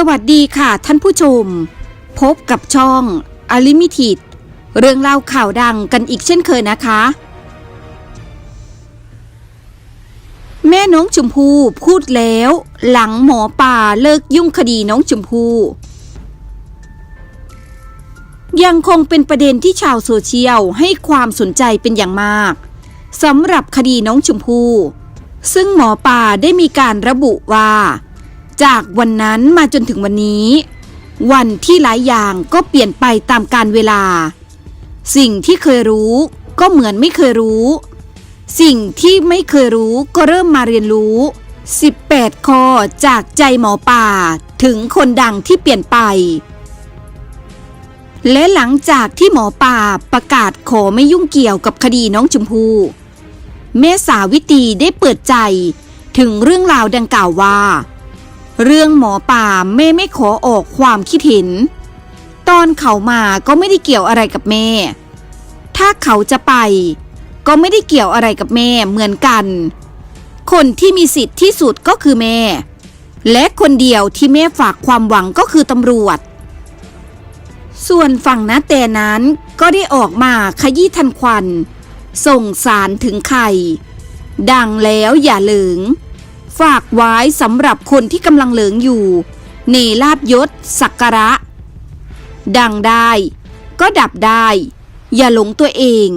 สวัสดีค่ะท่านผู้ชม พบกับช่องอลิมิทิดเรื่องเล่าข่าวดังกันอีกเช่นเคยนะคะ แม่น้องชมพู่พูดแล้ว หลังหมอป่าเลิกยุ่งคดีน้องชมพู่ยังคงเป็นประเด็นที่ชาวโซเชียลให้ความสนใจเป็นอย่างมากสำหรับคดีน้องชมพู่ซึ่งหมอป่าได้มีการระบุว่า จากวันนั้นมาจนถึงวันนี้ วันที่หลายอย่างก็เปลี่ยนไปตามการเวลา สิ่งที่เคยรู้ก็เหมือนไม่เคยรู้ สิ่งที่ไม่เคยรู้ก็เริ่มมาเรียนรู้ 18ข้อจากใจหมอป่า ถึงคนดังที่เปลี่ยนไป และหลังจากที่หมอป่าประกาศขอไม่ยุ่งเกี่ยวกับคดีน้องชมพู่แม่สาวิตรีได้เปิดใจถึงเรื่องราวดังกล่าวว่า เรื่องหมอป่าแม่ไม่ขอออกความคิดเห็น ตอนเขามาก็ไม่ได้เกี่ยวอะไรกับแม่ถ้าเขาจะไป ก็ไม่ได้เกี่ยวอะไรกับแม่เหมือนกัน คนที่มีสิทธิ์ที่สุดก็คือแม่และคนเดียวที่แม่ฝากความหวังก็คือตำรวจ ส่วนฝั่งนาแต่นั้นก็ได้ออกมาขยี้ทันควัน ส่งสารถึงใคร ดังแล้วอย่าเหลิง ฝากไว้สำหรับคนที่กำลังเหลิงอยู่ เนลาบยศสักการะ ดังได้ก็ดับได้ อย่าหลงตัวเอง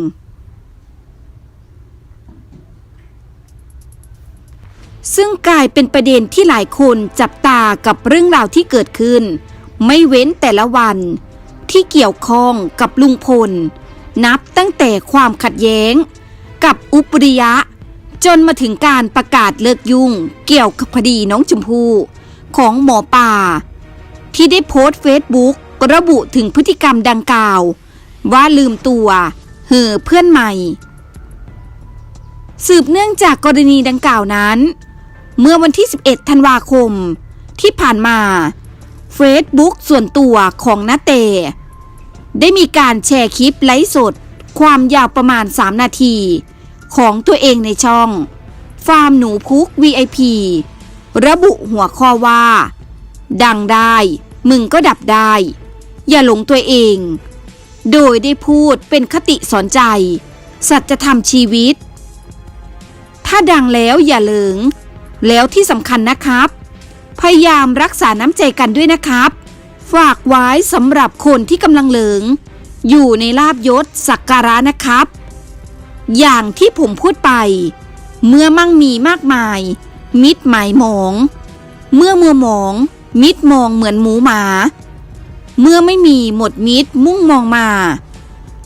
ซึ่งกลายเป็นประเด็นที่หลายคนจับตากับเรื่องราวที่เกิดขึ้น ไม่เว้นแต่ละวัน ที่เกี่ยวข้องกับลุงพล นับตั้งแต่ความขัดแย้ง กับอุปริยะ จนมาถึงการประกาศเลิกยุ่ง เกี่ยวกับคดีน้องชมพู่ของหมอป่า ที่ได้โพสต์เฟซบุ๊กระบุถึงพฤติกรรมดังกล่าว ว่าลืมตัว เห่อเพื่อนใหม่ สืบเนื่องจากกรณีดังกล่าวนั้น เมื่อวันที่ 11 ธันวาคม ที่ผ่านมาเฟซบุ๊กส่วนตัวของนาเต ได้มีการแชร์คลิปไลฟ์สด ความยาวประมาณ 3 นาที ของตัวเองในช่อง ฟาร์มหนูพุก VIP ระบุหัวข้อว่า ดังได้ มึงก็ดับได้ อย่าหลงตัวเอง โดยได้พูดเป็นคติสอนใจ สัจธรรมชีวิต ถ้าดังแล้วอย่าเหลิง แล้วที่สำคัญนะครับ พยายามรักษาน้ำใจกันด้วยนะครับ ฝากไว้สำหรับคนที่กำลังเหลิง อยู่ในลาบยศสักการะนะครับ อย่างที่ผมพูดไป เมื่อมั่งมีมากมาย มิดหมายหมอง เมื่อมัวหมอง มิดมองเหมือนหมูหมา เมื่อไม่มีหมดมิดมุ่งมองมา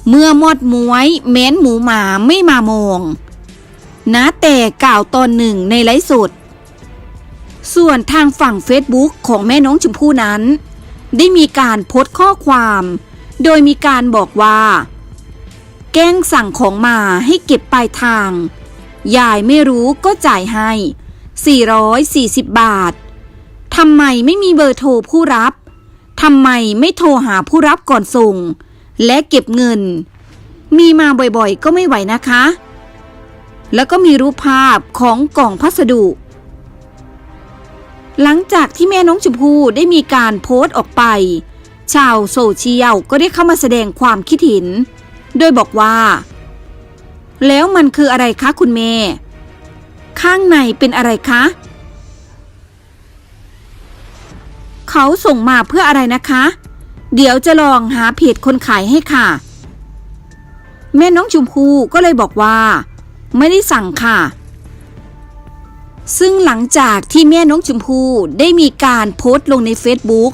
เมื่อมอดมวยแม้นหมูหมาไม่มามองนะแต่กล่าวตอนหนึ่งในไลฟ์สดส่วนทางฝั่ง Facebook ของแม่น้องชมพู่นั้น ได้มีการโพสต์ข้อความ โดยมีการบอกว่า แกล้งสั่งของมาให้เก็บปลายทาง ยายไม่รู้ก็จ่ายให้ 440 บาท ทำไมไม่มีเบอร์โทรผู้รับ ทำไมไม่โทรหาผู้รับก่อนส่ง และเก็บเงิน มีมาบ่อยๆ ก็ไม่ไหวนะคะ แล้วก็มีรูปภาพของกล่องพัสดุ หลังจากที่แม่น้องชมพู่ได้มีการโพสต์ออกไป ชาวโซเชียลก็ได้เข้ามาแสดงความคิดเห็น โดยบอกว่า แล้วมันคืออะไรคะคุณแม่ข้างในเป็นอะไรคะ เขาส่งมาเพื่ออะไรนะคะ เดี๋ยวจะลองหาเพจคนขายให้ค่ะ แม่น้องชมพู่ก็เลยบอกว่า ไม่ได้สั่งค่ะ ซึ่งหลังจากที่แม่น้องชมพู่ได้มีการโพสต์ลงใน Facebook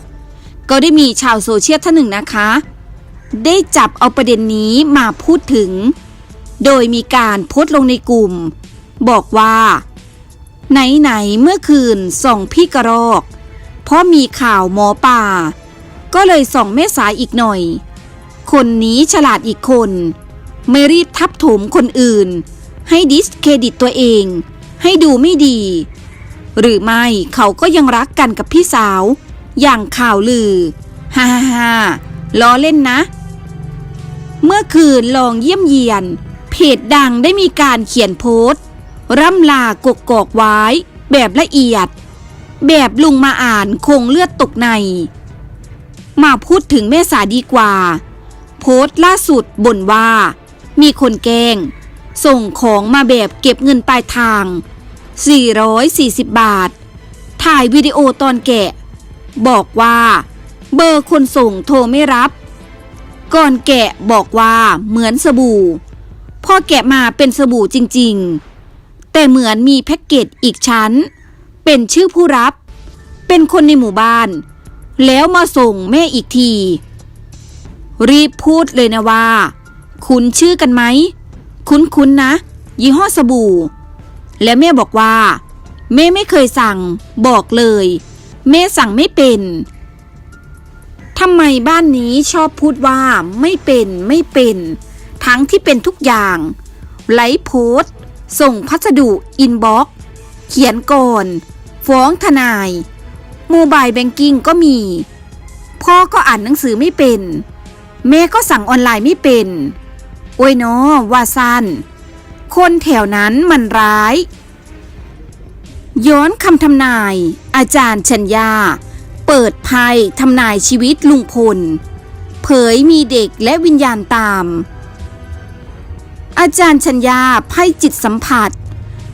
ก็ได้มีชาวโซเชียลท่านหนึ่งนะคะ ได้จับเอาประเด็นนี้มาพูดถึง โดยมีการโพสต์ลงในกลุ่ม บอกว่า ไหนๆเมื่อคืนส่องพี่กระรอก เพราะมีข่าวหมอป่า ก็เลยส่องแม่สายอีกหน่อย คนนี้ฉลาดอีกคน ไม่รีบทับถมคนอื่น ให้ดิสเครดิตตัวเอง ให้ดูไม่ดี หรือไม่เขาก็ยังรักกันกับพี่สาว อย่างข่าวลือฮ่าฮ่าล้อเล่นนะ เมื่อคืนลองเยี่ยมเยียน เพจดังได้มีการเขียนโพสต์ ร่ำลากกกอกไว้ แบบละเอียด แบบลุงมาอ่านคงเลือดตกใน มาพูดถึงแม่สาดีกว่า โพสต์ล่าสุดบ่นว่า มีคนแกง ส่งของมาแบบเก็บเงินปลายทาง 440 บาท ถ่ายวิดีโอตอนแกะ บอกว่า เบอร์คนส่งโทรไม่รับ ก่อนแกะบอกว่าเหมือนสบู่ พอแกะมาเป็นสบู่จริงๆ แต่เหมือนมีแพ็กเกจอีกชั้น เป็นชื่อผู้รับ เป็นคนในหมู่บ้าน แล้วมาส่งแม่อีกที รีบพูดเลยนะว่า คุณชื่อกันไหม คุ้นๆนนะ ยี่ห้อสบู่ และแม่บอกว่า แม่ไม่เคยสั่ง บอกเลย แม่สั่งไม่เป็น ทำไมบ้านนี้ชอบพูดว่าไม่เป็นไม่เป็น ทั้งที่เป็นทุกอย่าง ไลฟ์โพสต์ส่งพัสดุอินบ็อกซ์เขียนก่อน ฟ้องทนายโมบายแบงกิ้งก็มี พ่อก็อ่านหนังสือไม่เป็น แม่ก็สั่งออนไลน์ไม่เป็น โอ้ยเนาะว่าสั้นคนแถวนั้นมันร้าย ย้อนคำทำนาย อาจารย์ชัญญา เปิดภัยทำนายชีวิตลุงพล เผยมีเด็กและวิญญาณตาม อาจารย์ชัญญาไพ่จิตสัมผัส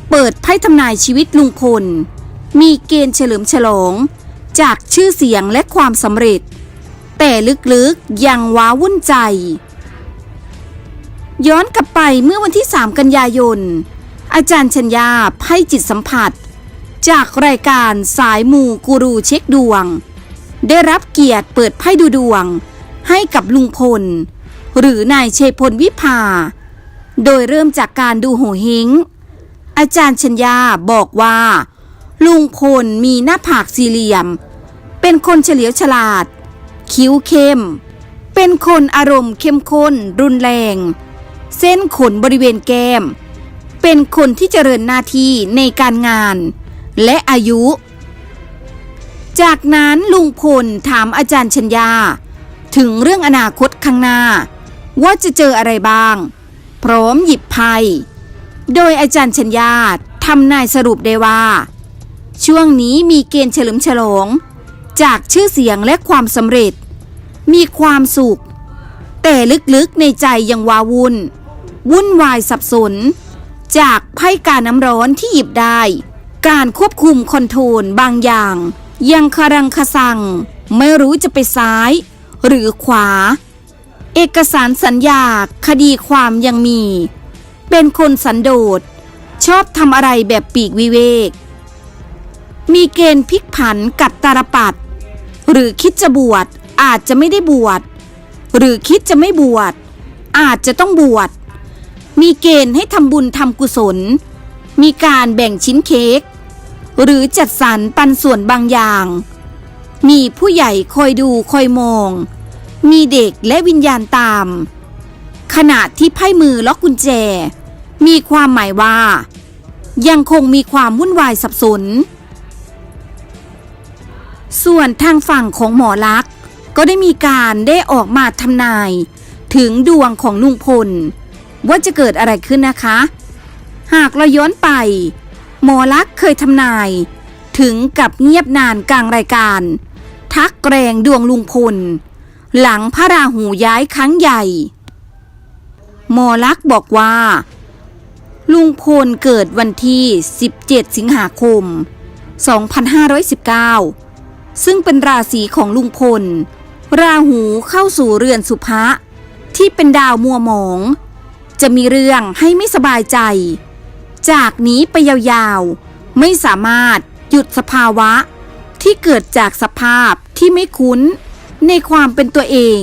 เปิดไพ่ทำนายชีวิตลุงพล มีเกณฑ์เฉลิมฉลอง จากชื่อเสียงและความสำเร็จ แต่ลึกๆยังว้าวุ่นใจ ย้อนกลับไปเมื่อวันที่ 3 กันยายนอาจารย์ชัญญาไพ่จิตสัมผัส จากรายการสายมูกูรูเช็คดวง ได้รับเกียรติเปิดไพ่ดูดวง ให้กับลุงพล หรือนายเชยพลวิภา โดยเริ่มจากการดูโหเฮงอาจารย์ชัญญาบอกว่า ลุงพลมีหน้าผากสี่เหลี่ยม เป็นคนเฉลียวฉลาด คิ้วเข้ม เป็นคนอารมณ์เข้มข้น รุนแรง เส้นขนบริเวณแก้ม เป็นคนที่เจริญหน้าที่ในการงาน และอายุ จากนั้นลุงพลถามอาจารย์ชัญญา ถึงเรื่องอนาคตข้างหน้า ว่าจะเจออะไรบ้าง พร้อมหยิบไพ่โดยอาจารย์ชัญญาทำนายสรุปได้ว่า ช่วงนี้มีเกณฑ์เฉลิมฉลอง จากชื่อเสียงและความสำเร็จ มีความสุข แต่ลึกๆในใจยังวาวุ่น วุ่นวายสับสน จากไพ่การน้ำร้อนที่หยิบได้ การควบคุมคอนโทรลบางอย่าง ยังคารังคาสัง ไม่รู้จะไปซ้าย หรือขวา เอกสารสัญญาคดีความยังมี เป็นคนสันโดษ ชอบทำอะไรแบบปีกวิเวก มีเกณฑ์พลิกผันกับตาลปัดหรือคิดจะบวชอาจจะไม่ได้บวชหรือคิดจะไม่บวชอาจจะต้องบวชมีเกณฑ์ให้ทำบุญทำกุศล มีการแบ่งชิ้นเค้ก หรือจัดสรรปันส่วนบางอย่าง มีผู้ใหญ่คอยดูคอยมอง มีเด็กและวิญญาณตาม ขณะที่ไพ่มือล็อกกุญแจ มีความหมายว่า ยังคงมีความวุ่นวายสับสน ส่วนทางฝั่งของหมอลักษ์ก็ได้มีการได้ออกมาทำนาย ถึงดวงของลุงพล ว่าจะเกิดอะไรขึ้นนะคะ หากเราย้อนไป หมอลักษ์เคยทำนาย ถึงกับเงียบนานกลางรายการ ทักแกรงดวงลุงพล หลังพระราหูย้ายครั้งใหญ่ หมอลักษ์บอกว่า ลุงพลเกิดวันที่ 17 สิงหาคม 2519 ซึ่งเป็นราศีของลุงพล ราหูเข้าสู่เรือนสุภะที่เป็นดาวมัวหมอง จะมีเรื่องให้ไม่สบายใจ จากนี้ไปยาวๆ ไม่สามารถหยุดสภาวะที่เกิดจากสภาพที่ไม่คุ้นในความเป็นตัวเอง